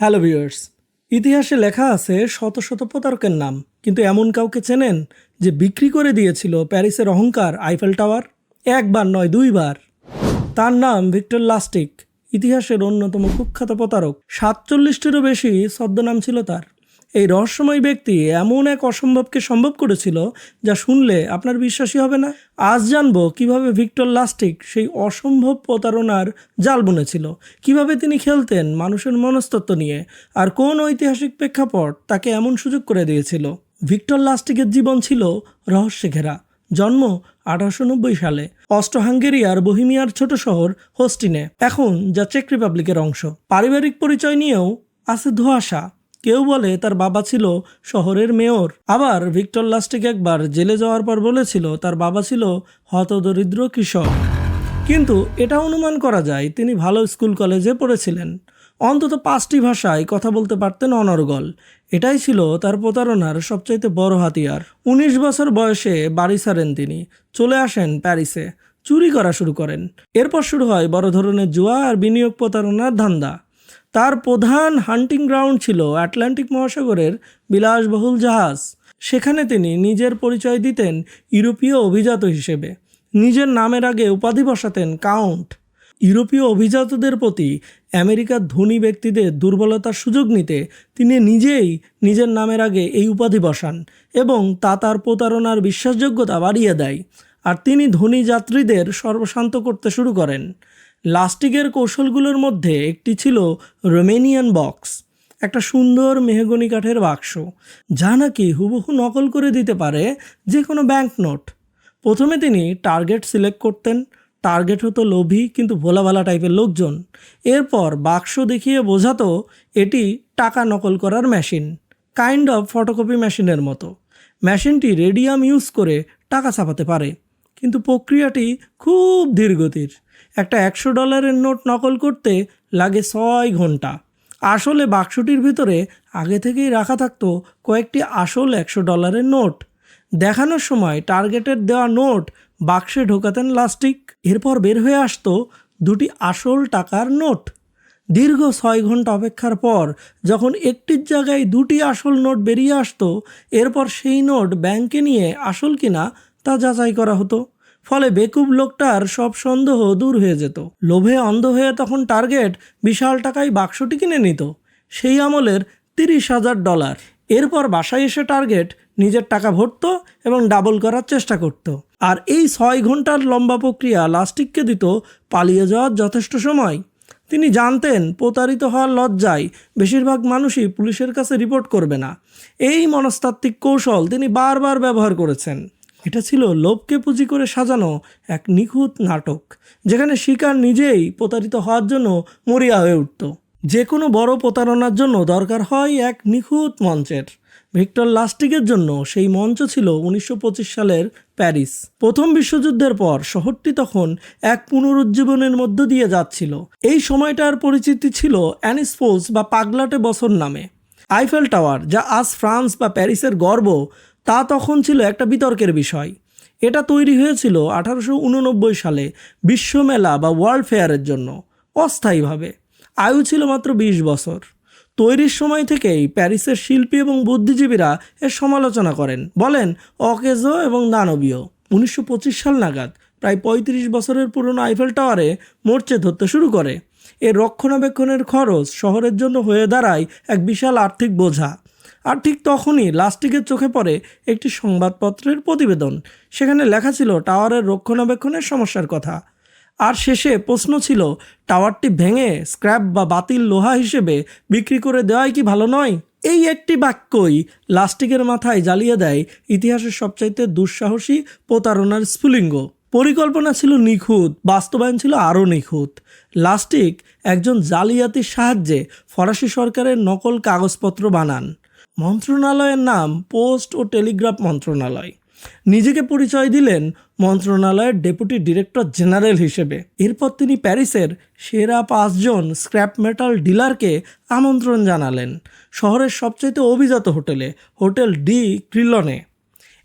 Hello viewers ইতিহাসে লেখা আছে শত শত প্রতারকের নাম, কিন্তু এমন কাউকে চেনেন যে বিক্রি করে দিয়েছিল প্যারিসের অহংকার আইফেল টাওয়ার একবার নয়, দুইবার। তার নাম ভিক্টর লাস্টিক, ইতিহাসের অন্যতম কুখ্যাত প্রতারক। সাতচল্লিশটিরও বেশি ছদ্মনাম ছিল তার। এই রহস্যময় ব্যক্তি এমন এক অসম্ভবকে সম্ভব করেছিল যা শুনলে আপনার বিশ্বাসই হবে না। আজ জানব কীভাবে ভিক্টর লাস্টিক সেই অসম্ভব প্রতারণার জাল বুনেছিল, কীভাবে তিনি খেলতেন মানুষের মনস্তত্ব নিয়ে, আর কোন ঐতিহাসিক প্রেক্ষাপট তাকে এমন সুযোগ করে দিয়েছিল। ভিক্টর লাস্টিকের জীবন ছিল রহস্যে ঘেরা। জন্ম আঠারোশো নব্বই সালে অস্ট্রো হাঙ্গেরিয়ার বহিমিয়ার ছোট শহর হোস্টিনে, এখন যা চেক রিপাবলিকের অংশ। পারিবারিক পরিচয় নিয়েও আছে ধোঁয়াশা। কেউ বলে তার বাবা ছিল শহরের মেয়র। আবার ভিক্টর লাস্টিক একবার জেলে যাওয়ার পর বলেছিল তার বাবা ছিল হতদরিদ্র কৃষক। কিন্তু এটা অনুমান করা যায় তিনি ভালো স্কুল কলেজে পড়েছিলেন। অন্তত পাঁচটি ভাষায় কথা বলতে পারতেন অনর্গল। এটাই ছিল তার প্রতারণার সবচাইতে বড় হাতিয়ার। উনিশ বছর বয়সে বাড়ি ছাড়েন তিনি, চলে আসেন প্যারিসে, চুরি করা শুরু করেন। এরপর শুরু হয় বড় ধরনের জুয়া আর বিনিয়োগ প্রতারণার ধান্দা। তার প্রধান হান্টিং গ্রাউন্ড ছিল আটলান্টিক মহাসাগরের বিলাসবহুল জাহাজ। সেখানে তিনি নিজের পরিচয় দিতেন ইউরোপীয় অভিজাত হিসেবে। নিজের নামের আগে উপাধি বসাতেন কাউন্ট। ইউরোপীয় অভিজাতদের প্রতি আমেরিকার ধনী ব্যক্তিদের দুর্বলতার সুযোগ নিতে তিনি নিজেই নিজের নামের আগে এই উপাধি বসান এবং তা তার প্রতারণার বিশ্বাসযোগ্যতা বাড়িয়ে দেয়। আর তিনি ধনী যাত্রীদের সর্বশান্ত করতে শুরু করেন। লাস্টিকের কৌশলগুলোর মধ্যে একটি ছিল রোমেনিয়ান বক্স, একটা সুন্দর মেহগনি কাঠের বাক্স, যা নাকি হুবহু নকল করে দিতে পারে যে কোনো ব্যাংক নোট। প্রথমে তিনি টার্গেট সিলেক্ট করতেন, টার্গেট হতো লোভী কিন্তু ভোলাভালা টাইপের লোকজন। এরপর বাক্স দেখিয়ে বোঝাতো এটি টাকা নকল করার মেশিন, কাইন্ড অফ ফটোকপি মেশিনের মতো। মেশিনটি রেডিয়াম ইউজ করে টাকা ছাপাতে পারে, কিন্তু প্রক্রিয়াটি খুব ধীরগতির। একটা একশো ডলারের নোট নকল করতে লাগে ছয় ঘণ্টা। আসলে বাক্সটির ভিতরে আগে থেকেই রাখা থাকতো কয়েকটি আসল একশো ডলারের নোট। দেখানোর সময় টার্গেটের দেওয়া নোট বাক্সে ঢোকাতেন লাস্টিক। এরপর বের হয়ে আসতো দুটি আসল টাকার নোট। দীর্ঘ ছয় ঘণ্টা অপেক্ষার পর যখন একটির জায়গায় দুটি আসল নোট বেরিয়ে আসতো, এরপর সেই নোট ব্যাংকে নিয়ে আসল কিনা তা যাচাই করা হতো। ফলে বেকুব লোকটার সব সন্দেহ দূর হয়ে যেত। লোভে অন্ধ হয়ে তখন টার্গেট বিশাল টাকায় বাক্সটি কিনে নিত। সেই আমলের তিরিশ হাজার ডলার। এরপর বাসায় এসে টার্গেট নিজের টাকা ভরত এবং ডাবল করার চেষ্টা করত। আর এই ছয় ঘণ্টার লম্বা প্রক্রিয়া লাস্টিককে দিত পালিয়ে যাওয়ার যথেষ্ট সময়। তিনি জানতেন প্রতারিত হওয়ার লজ্জায় বেশিরভাগ মানুষই পুলিশের কাছে রিপোর্ট করবে না। এই মনস্তাত্ত্বিক কৌশল তিনি বারবার ব্যবহার করেছেন। এটা ছিল লোভকে পুঁজি করে সাজানো এক নিখুঁত নাটক, যেখানে শিকার নিজেই প্রতারিত হওয়ার জন্য মরিয়া হয়ে উঠত। যে কোনো বড় প্রতারণার জন্য দরকার হয় এক নিখুঁত মঞ্চের। ভিক্টর লাস্টিকের জন্য সেই মঞ্চ ছিল উনিশশো পঁচিশ সালের প্যারিস। প্রথম বিশ্বযুদ্ধের পর শহরটি তখন এক পুনরুজ্জীবনের মধ্য দিয়ে যাচ্ছিল। এই সময়টার পরিচিতি ছিল অ্যানিসপোলস বা পাগলাটে বছর নামে। আইফেল টাওয়ার, যা আজ ফ্রান্স বা প্যারিসের গর্ব তা তখন ছিল একটা বিতর্কের বিষয়। এটা তৈরি হয়েছিল আঠারোশো উননব্বই সালে বিশ্বমেলা বা ওয়ার্ল্ড ফেয়ারের জন্য, অস্থায়ীভাবে। আয়ু ছিল মাত্র বিশ বছর। তৈরির সময় থেকেই প্যারিসের শিল্পী এবং বুদ্ধিজীবীরা এর সমালোচনা করেন। বলেন, অকেজো এবং দানবীয়, উনিশশো সাল নাগাদ প্রায় পঁয়ত্রিশ বছরের পুরনো আইফেল টাওয়ারে মোর্চে ধরতে শুরু করে। এর রক্ষণাবেক্ষণের খরচ শহরের জন্য হয়ে দাঁড়ায় এক বিশাল আর্থিক বোঝা। আর ঠিক তখনই লাস্টিকের চোখে পড়ে একটি সংবাদপত্রের প্রতিবেদন। সেখানে লেখা ছিল, টাওয়ারের রক্ষণাবেক্ষণের সমস্যার কথা। আর শেষে প্রশ্ন ছিল, টাওয়ারটি ভেঙে স্ক্র্যাপ বা বাতিল লোহা হিসেবে বিক্রি করে দেওয়াই কি ভালো নয়? এই একটি বাক্যই লাস্টিকের মাথায় জ্বালিয়ে দেয় ইতিহাসের সবচাইতে দুঃসাহসী প্রতারণার স্ফুলিঙ্গ। পরিকল্পনা ছিল নিখুঁত, বাস্তবায়ন ছিল আরও নিখুঁত। লাস্টিক একজন জালিয়াতির সাহায্যে ফরাসি সরকারের নকল কাগজপত্র বানান। মন্ত্রণালয়ের নাম পোস্ট ও টেলিগ্রাফ মন্ত্রণালয়। নিজেকে পরিচয় দিলেন মন্ত্রণালয়ের ডেপুটি ডিরেক্টর জেনারেল হিসেবে। এরপর তিনি প্যারিসের সেরা পাঁচজন স্ক্র্যাপ মেটাল ডিলারকে আমন্ত্রণ জানালেন। শহরের সবচেয়ে অভিজাত হোটেলে, হোটেল ডি ক্রিলনে।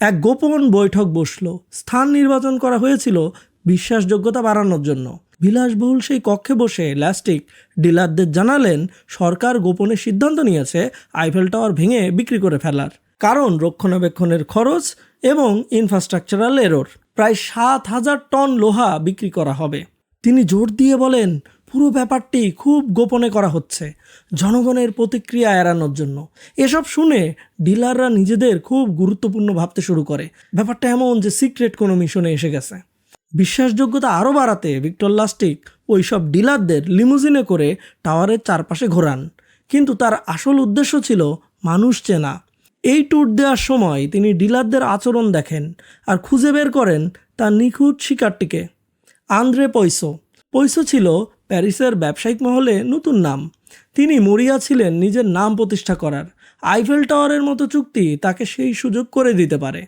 এক গোপন বৈঠক বসল। স্থান নির্বাচন করা হয়েছিল বিশ্বাসযোগ্যতা বাড়ানোর জন্য। বিলাসবহুল সেই কক্ষে বসে লাস্টিক ডিলারদের জানালেন, সরকার গোপনে সিদ্ধান্ত নিয়েছে আইফেল টাওয়ার ভেঙে বিক্রি করে ফেলার কারণ রক্ষণাবেক্ষণের খরচ এবং ইনফ্রাস্ট্রাকচারাল এরর প্রায় সাত হাজার টন লোহা বিক্রি করা হবে। তিনি জোর দিয়ে বলেন, পুরো ব্যাপারটি খুব গোপনে করা হচ্ছে, জনগণের প্রতিক্রিয়া এড়ানোর জন্য। এসব শুনে ডিলাররা নিজেদের খুব গুরুত্বপূর্ণ ভাবতে শুরু করে। ব্যাপারটা এমন যে সিক্রেট কোনো মিশনে এসে গেছে। বিশ্বাসযোগ্যতা আরও বাড়াতে ভিক্টর লাস্টিক ওই সব ডিলারদের লিমুজিনে করে টাওয়ারের চারপাশে ঘোরান। কিন্তু তার আসল উদ্দেশ্য ছিল মানুষ চেনা। এই ট্যুর দেওয়ার সময় তিনি ডিলারদের আচরণ দেখেন আর খুঁজে বের করেন তার নিখুঁত শিকারটিকে। আন্দ্রে পয়সো। পয়সো ছিল প্যারিসের ব্যবসায়িক মহলে নতুন নাম। তিনি মরিয়া ছিলেন নিজের নাম প্রতিষ্ঠা করার। আইফেল টাওয়ারের মতো চুক্তি তাকে সেই সুযোগ করে দিতে পারে।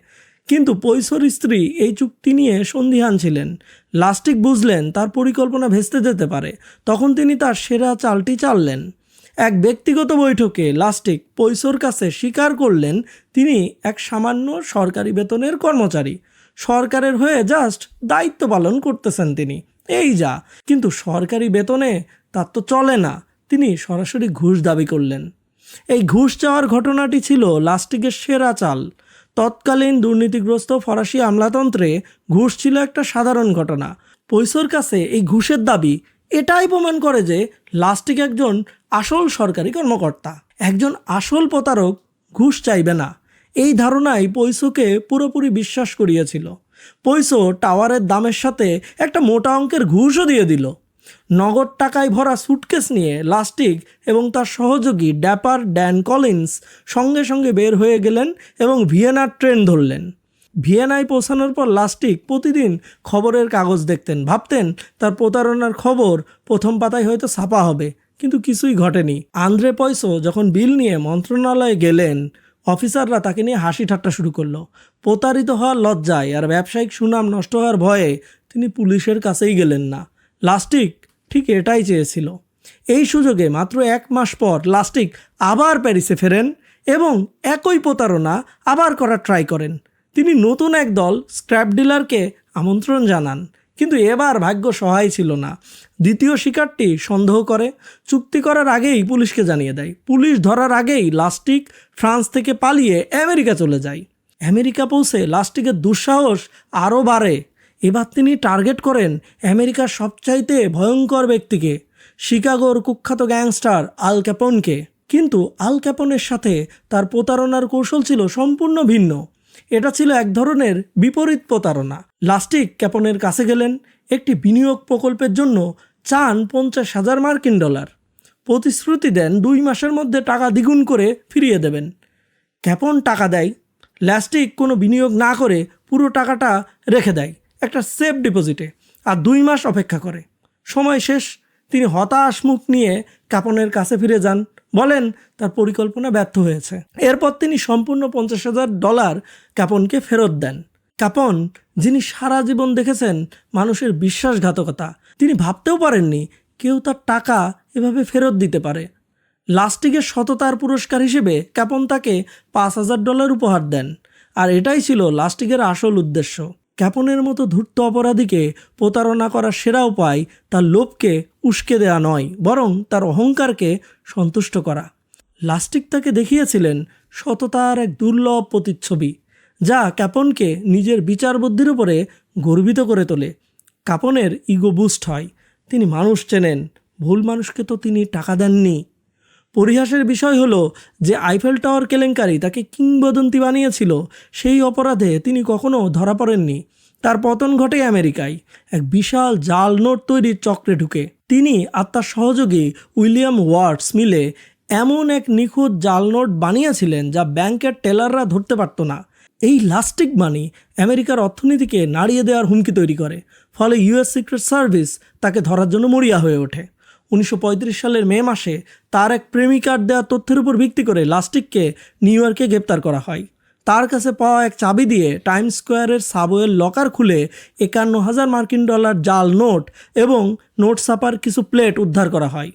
কিন্তু পৈশোর স্ত্রী এই চুক্তি নিয়ে সন্দিহান ছিলেন। লাস্টিক বুঝলেন তার পরিকল্পনা ভেস্তে যেতে পারে। তখন তিনি তার সেরা চালটি চাললেন। এক ব্যক্তিগত বৈঠকে লাস্টিক পৈশোর কাছে স্বীকার করলেন তিনি এক সামান্য সরকারি বেতনের কর্মচারী। সরকারের হয়ে জাস্ট দায়িত্ব পালন করতেছেন তিনি। এই যা, কিন্তু সরকারি বেতনে তার তো চলে না। তিনি সরাসরি ঘুষ দাবি করলেন। এই ঘুষ চাওয়ার ঘটনাটি ছিল লাস্টিকের সেরা চাল। তৎকালীন দুর্নীতিগ্রস্ত ফরাসি আমলাতন্ত্রে ঘুষ ছিল একটা সাধারণ ঘটনা। পৈসোর কাছে এই ঘুষের দাবি এটাই প্রমাণ করে যে লাস্টিক একজন আসল সরকারি কর্মকর্তা। একজন আসল প্রতারক ঘুষ চাইবে না। এই ধারণাই পৈসোকে পুরোপুরি বিশ্বাস করিয়েছিল। পৈসো টাওয়ারের দামের সাথে একটা মোটা অঙ্কের ঘুষও দিয়ে দিল। নগদ টাকায় ভরা সুটকেস নিয়ে লাস্টিক এবং তার সহযোগী ড্যাপার ড্যান কলিন্স সঙ্গে সঙ্গে বের হয়ে গেলেন এবং ভিয়েনার ট্রেন ধরলেন। ভিয়েনায় পৌঁছানোর পর লাস্টিক প্রতিদিন খবরের কাগজ দেখতেন। ভাবতেন তার প্রতারণার খবর প্রথম পাতায় হয়তো ছাপা হবে, কিন্তু কিছুই ঘটেনি। আন্দ্রে পয়সো যখন বিল নিয়ে মন্ত্রণালয়ে গেলেন, অফিসাররা তাকে নিয়ে হাসি ঠাট্টা শুরু করল। প্রতারিত হওয়ার লজ্জায় আর ব্যবসায়িক সুনাম নষ্ট হওয়ার ভয়ে তিনি পুলিশের কাছেই গেলেন না। লাস্টিক ঠিক এটাই চেয়েছিল। এই সুযোগে মাত্র এক মাস পর লাস্টিক আবার প্যারিসে ফেরেন এবং একই প্রতারণা আবার করার ট্রাই করেন। তিনি নতুন এক দল স্ক্র্যাপ ডিলারকে আমন্ত্রণ জানান, কিন্তু এবার ভাগ্য সহায় ছিল না। দ্বিতীয় শিকারটি সন্দেহ করে, চুক্তি করার আগেই পুলিশকে জানিয়ে দেয়। পুলিশ ধরার আগেই লাস্টিক ফ্রান্স থেকে পালিয়ে আমেরিকা চলে যায়। আমেরিকা পৌঁছে লাস্টিকের দুঃসাহস আরও বাড়ে। এবার তিনি টার্গেট করেন আমেরিকার সবচাইতে ভয়ঙ্কর ব্যক্তিকে, শিকাগোর কুখ্যাত গ্যাংস্টার আল ক্যাপনকে। কিন্তু আল ক্যাপনের সাথে তার প্রতারণার কৌশল ছিল সম্পূর্ণ ভিন্ন। এটা ছিল এক ধরনের বিপরীত প্রতারণা। লাস্টিক ক্যাপনের কাছে গেলেন, একটি বিনিয়োগ প্রকল্পের জন্য চান পঞ্চাশ হাজার মার্কিন ডলার। প্রতিশ্রুতি দেন দুই মাসের মধ্যে টাকা দ্বিগুণ করে ফিরিয়ে দেবেন। ক্যাপন টাকা দেয়, লাস্টিক কোনো বিনিয়োগ না করে পুরো টাকাটা রেখে দেয়। একটা সেফ ডিপোজিটে আর দুই মাস অপেক্ষা করে। সময় শেষ, তিনি হতাশ মুখ নিয়ে কাপনের কাছে ফিরে যান। বলেন, তার পরিকল্পনা ব্যর্থ হয়েছে। এরপর তিনি সম্পূর্ণ পঞ্চাশ হাজার ডলার কাপনকে ফেরত দেন। কাপন, যিনি সারা জীবন দেখেছেন মানুষের বিশ্বাসঘাতকতা, তিনি ভাবতেও পারেননি কেউ তার টাকা এভাবে ফেরত দিতে পারে। লাস্টিকের সততার পুরস্কার হিসেবে ক্যাপন তাকে পাঁচ হাজার ডলার উপহার দেন। আর এটাই ছিল লাস্টিকের আসল উদ্দেশ্য। ক্যাপনের মতো ধূর্ত অপরাধীকে প্রতারণা করার সেরা উপায় তার লোভকে উস্কে দেওয়া নয়, বরং তার অহংকারকে সন্তুষ্ট করা। লাস্টিক তাকে দেখিয়েছিলেন সততার এক দুর্লভ প্রতিচ্ছবি, যা ক্যাপনকে নিজের বিচার বুদ্ধির উপরে গর্বিত করে তোলে। কাপনের ইগো বুস্ট হয়। তিনি মানুষ চেনেন, ভুল মানুষকে তো তিনি টাকা দেননি। পরিহাসের বিষয় হলো যে আইফেল টাওয়ার কেলেঙ্কারি তাকে কিংবদন্তি বানিয়েছিল। সেই অপরাধে তিনি কখনও ধরা পড়েননি। তার পতন ঘটে আমেরিকায়। এক বিশাল জাল নোট তৈরির চক্রে ঢুকে। তিনি আর তার সহযোগী উইলিয়াম ওয়ার্ডস মিলে এমন এক নিখুঁত জাল নোট বানিয়েছিলেন যা ব্যাংকের টেলাররা ধরতে পারত না। এই লাস্টিক মানি আমেরিকার অর্থনীতিকে নাড়িয়ে দেওয়ার হুমকি তৈরি করে। ফলে ইউএস সিক্রেট সার্ভিস তাকে ধরার জন্য মরিয়া হয়ে ওঠে। উনিশশো পঁয়ত্রিশ সালের মে মাসে তার এক প্রেমিকার দেওয়া তথ্যের উপর ভিত্তি করে লাস্টিককে নিউ ইয়র্কে গ্রেপ্তার করা হয়। তার কাছে পাওয়া এক চাবি দিয়ে টাইম স্কোয়ারের সাবওয়ের লকার খুলে একান্ন হাজার মার্কিন ডলার জাল নোট এবং নোট ছাপার কিছু প্লেট উদ্ধার করা হয়।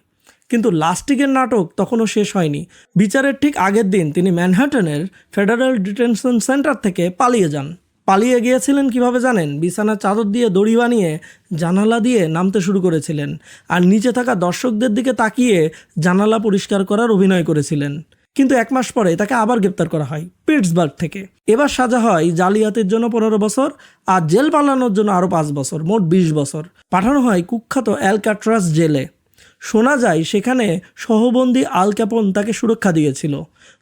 কিন্তু লাস্টিকের নাটক তখনও শেষ হয়নি। বিচারের ঠিক আগের দিন তিনি ম্যানহাটনের ফেডারেল ডিটেনশন সেন্টার থেকে পালিয়ে যান। পালিয়ে গিয়েছিলেন কীভাবে জানেন? বিছানার চাদর দিয়ে দড়ি বানিয়ে জানালা দিয়ে নামতে শুরু করেছিলেন আর নিচে থাকা দর্শকদের দিকে তাকিয়ে জানালা পরিষ্কার করার অভিনয় করেছিলেন। কিন্তু এক মাস পরে তাকে আবার গ্রেপ্তার করা হয় পিটসবার্গ থেকে। এবার সাজা হয় জালিয়াতির জন্য পনেরো বছর আর জেল পালানোর জন্য আরও পাঁচ বছর, মোট বিশ বছর। পাঠানো হয় কুখ্যাত অ্যালকাট্রাস জেলে। শোনা যায় সেখানে সহবন্দী আল ক্যাপন তাকে সুরক্ষা দিয়েছিল।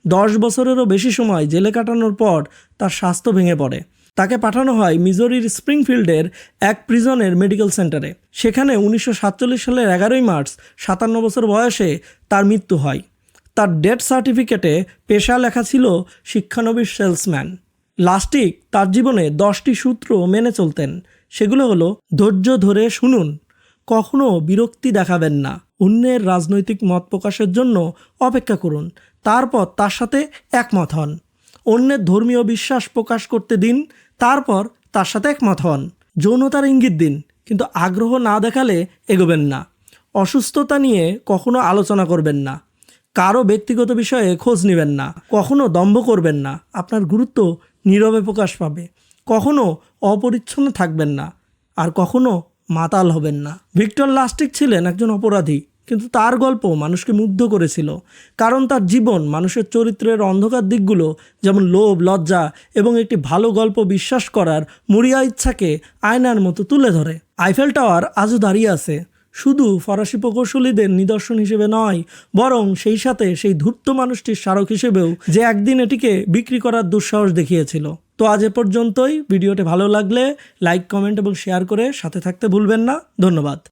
দশ বছরেরও বেশি সময় জেলে কাটানোর পর তার স্বাস্থ্য ভেঙে পড়ে। তাকে পাঠানো হয় মিজোরির স্প্রিংফিল্ডের এক প্রিজনের মেডিকেল সেন্টারে। সেখানে উনিশশো সাতচল্লিশ সালের এগারোই মার্চ সাতান্ন বছর বয়সে তার মৃত্যু হয়। তার ডেথ সার্টিফিকেটে পেশা লেখা ছিল শিক্ষানবিশ সেলসম্যান। লাস্টিক তার জীবনে দশটি সূত্র মেনে চলতেন। সেগুলো হলো, ধৈর্য ধরে শুনুন, কখনো বিরক্তি দেখাবেন না, অন্যের রাজনৈতিক মত প্রকাশের জন্য অপেক্ষা করুন, তারপর তার সাথে একমত হন। অন্যের ধর্মীয় বিশ্বাস প্রকাশ করতে দিন, তারপর তার সাথে একমত হন। যৌনতার ইঙ্গিত দিন, কিন্তু আগ্রহ না দেখালে এগোবেন না। অসুস্থতা নিয়ে কখনো আলোচনা করবেন না। কারও ব্যক্তিগত বিষয়ে খোঁজ নেবেন না। কখনো দম্ভ করবেন না। আপনার গুরুত্ব নীরবে প্রকাশ পাবে। কখনো অপরিচ্ছন্ন থাকবেন না। আর কখনো মাতাল হবেন না। ভিক্টর লাস্টিক ছিলেন একজন অপরাধী। কিন্তু তার গল্প মানুষকে মুগ্ধ করেছিল। কারণ তার জীবন, মানুষের চরিত্রের অন্ধকার দিকগুলো, যেমন লোভ, লজ্জা এবং একটি ভালো গল্প বিশ্বাস করার মরিয়া ইচ্ছাকে আয়নার মতো তুলে ধরে। আইফেল টাওয়ার আজও দাঁড়িয়ে আছে। শুধু ফরাসি প্রকৌশলীদের নিদর্শন হিসেবে নয়, বরং সেই সাথে সেই ধূর্ত মানুষটির স্মারক হিসেবেও যে একদিন এটিকে বিক্রি করার দুঃসাহস দেখিয়েছিল। তো আজ এ পর্যন্তই। ভিডিওটি ভালো লাগলে লাইক, কমেন্ট এবং শেয়ার করে সাথে থাকতে ভুলবেন না। ধন্যবাদ।